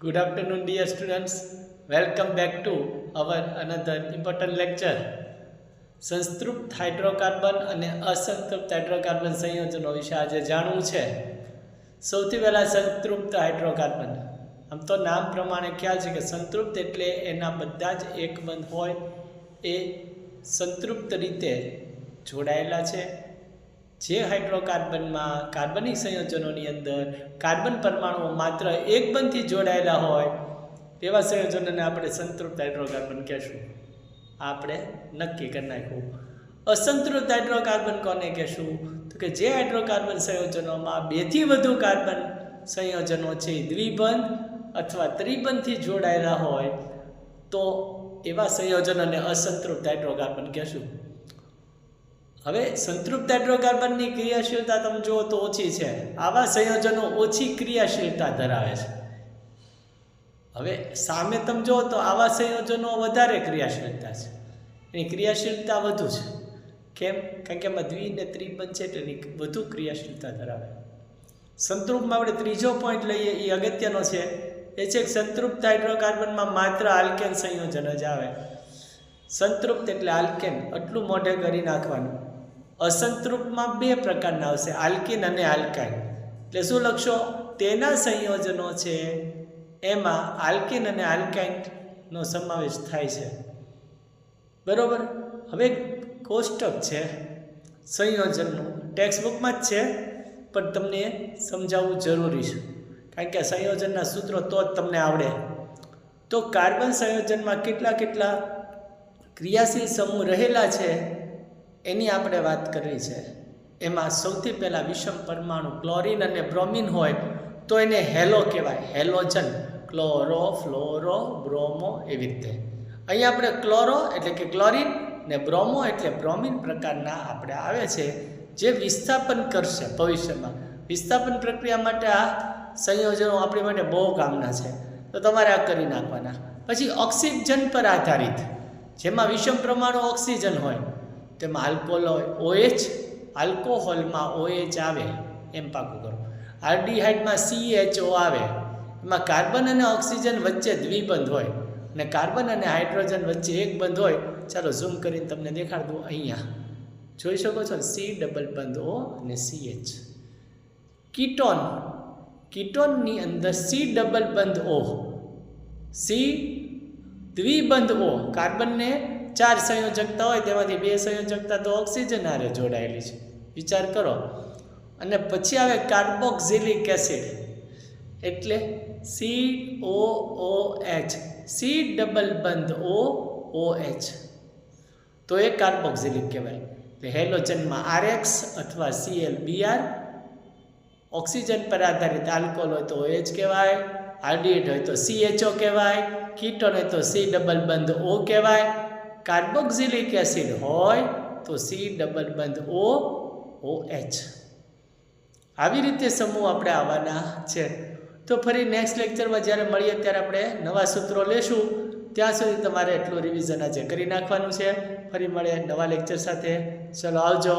Good afternoon, dear students. Welcome back to our another important lecture. સંતૃપ્ત hydrocarbon અને અસંતૃપ્ત hydrocarbon સંયોજનો વિશે આજે જાણવું છે સૌથી પહેલાં સંતૃપ્ત હાઇડ્રોકાર્બન આમ તો નામ પ્રમાણે ખ્યાલ છે કે સંતૃપ્ત એટલે એના બધા જ એકબંધ હોય એ સંતૃપ્ત રીતે જોડાયેલા છે જે હાઇડ્રોકાર્બનમાં કાર્બનિક સંયોજનોની અંદર કાર્બન પરમાણુઓ માત્ર એક બંધથી જોડાયેલા હોય, તેવા સંયોજનોને આપણે સંતૃપ્ત હાઇડ્રોકાર્બન કહેશું. આપણે નક્કી કરી નાખ્યું. અસંતૃપ્ત હાઇડ્રોકાર્બન કોને કહેશું? તો કે જે હાઇડ્રોકાર્બન સંયોજનોમાં બેથી વધુ કાર્બન સંયોજનો છે, દ્વિબંધ અથવા ત્રિબંધથી જોડાયેલા હોય, તો એવા સંયોજનોને અસંતૃપ્ત હાઇડ્રોકાર્બન કહેશું. હવે સંતૃપ્ત હાઇડ્રોકાર્બનની ક્રિયાશીલતા તમે જુઓ તો ઓછી છે. આવા સંયોજનો ઓછી ક્રિયાશીલતા ધરાવે છે. હવે સામે તમે જુઓ તો આવા સંયોજનો વધારે ક્રિયાશીલતા છે. એની ક્રિયાશીલતા વધુ છે. કેમ? કારણ કે એમાં દ્વિ ને ત્રિબંધ છે એટલે એની વધુ ક્રિયાશીલતા ધરાવે. સંતૃપ્તમાં આપણે ત્રીજો પોઈન્ટ લઈએ, એ અગત્યનો છે. એ છે સંતૃપ્ત હાઇડ્રોકાર્બનમાં માત્ર આલ્કેન સંયોજન જ આવે. સંતૃપ્ત એટલે આલ્કેન, આટલું મોઢે કરી નાખવાનું. અસંતૃપ્તમાં બે પ્રકારના આવશે, આલ્કિન અને આલ્કાઇન. એટલે શું લખશો? તેના સંયોજનો છે, એમાં આલ્કિન અને આલ્કાઇનનો સમાવેશ થાય છે. બરોબર? હવે કોષ્ટક છે, સંયોજનનું. ટેક્સ્ટબુકમાં જ છે, પણ તમને સમજાવવું જરૂરી છે. કારણ કે સંયોજનના સૂત્રો તો જ તમને આવડે. તો કાર્બન સંયોજનમાં કેટલા કેટલા ક્રિયાશીલ સમૂહ રહેલા છે? એની આપણે વાત કરવી છે. એમાં સૌથી પહેલાં વિષમ પરમાણુ ક્લોરિન અને બ્રોમિન હોય તો એને હેલો કહેવાય. હેલોજન ક્લોરો ફ્લોરો બ્રોમો એવી રીતે. અહીં આપણે ક્લોરો એટલે કે ક્લોરિન ને બ્રોમો એટલે બ્રોમિન પ્રકારના આપણે આવે છે જે વિસ્થાપન કરશે ભવિષ્યમાં. વિસ્થાપન પ્રક્રિયા માટે આ સંયોજનો આપણી માટે બહુ કામના છે. તો તમારે આ કરી નાખવાના. પછી ઓક્સિજન પર આધારિત. જેમાં વિષમ પ્રમાણુ ઓક્સિજન હોય. તેમાં આલ્કોહોલ ઓએચ આલ્કોહોલમાં ઓએચ આવે, એમ પાકું કરો. આરડીહાઇડમાં સીએચઓ આવે, એમાં કાર્બન અને ઓક્સિજન વચ્ચે દ્વિબંધ હોય, અને કાર્બન અને હાઇડ્રોજન વચ્ચે એક બંધ હોય, ચાલો ઝૂમ કરીને તમને દેખાડ દઉં અહીંયા. જોઈ શકો છો? સી ડબલ બંધ ઓ અને સીએચ કીટોન કીટોનની અંદર સી ડબલ બંધ ઓ સી દ્વિબંધ ઓ કાર્બનને ચાર સંયોજકતા હોય તેમાંથી બે સંયોજકતા તો ઓક્સિજન હારે જોડાયેલી છે. વિચાર કરો. અને પછી આવે કાર્બોક્ઝિલિક એસિડ એટલે C O O H C double બંધ ઓ ઓ એચ તો એ કાર્બોક્ઝિલિક કહેવાય. એટલે હેલોજનમાં આરએક્સ અથવા સીએલ બીઆર ઓક્સિજન પર આધારિત આલ્કોહોલ હોય તો ઓએચ કહેવાય. આરડીએટ હોય તો સીએચઓ કહેવાય. કીટોન હોય તો સી ડબલ બંધ ઓ કહેવાય. કાર્બોક્ઝિલિક એસિડ હોય તો સી ડબલ બંધ ઓ ઓ એચ આવી રીતે સમૂહ આપણે આવવાના છે. તો ફરી નેક્સ્ટ લેક્ચરમાં જ્યારે મળીએ ત્યારે આપણે નવા સૂત્રો લેશું. ત્યાં સુધી તમારે એટલું રિવિઝન આજે કરી નાખવાનું છે. ફરી મળે નવા લેક્ચર સાથે. ચલો આવજો.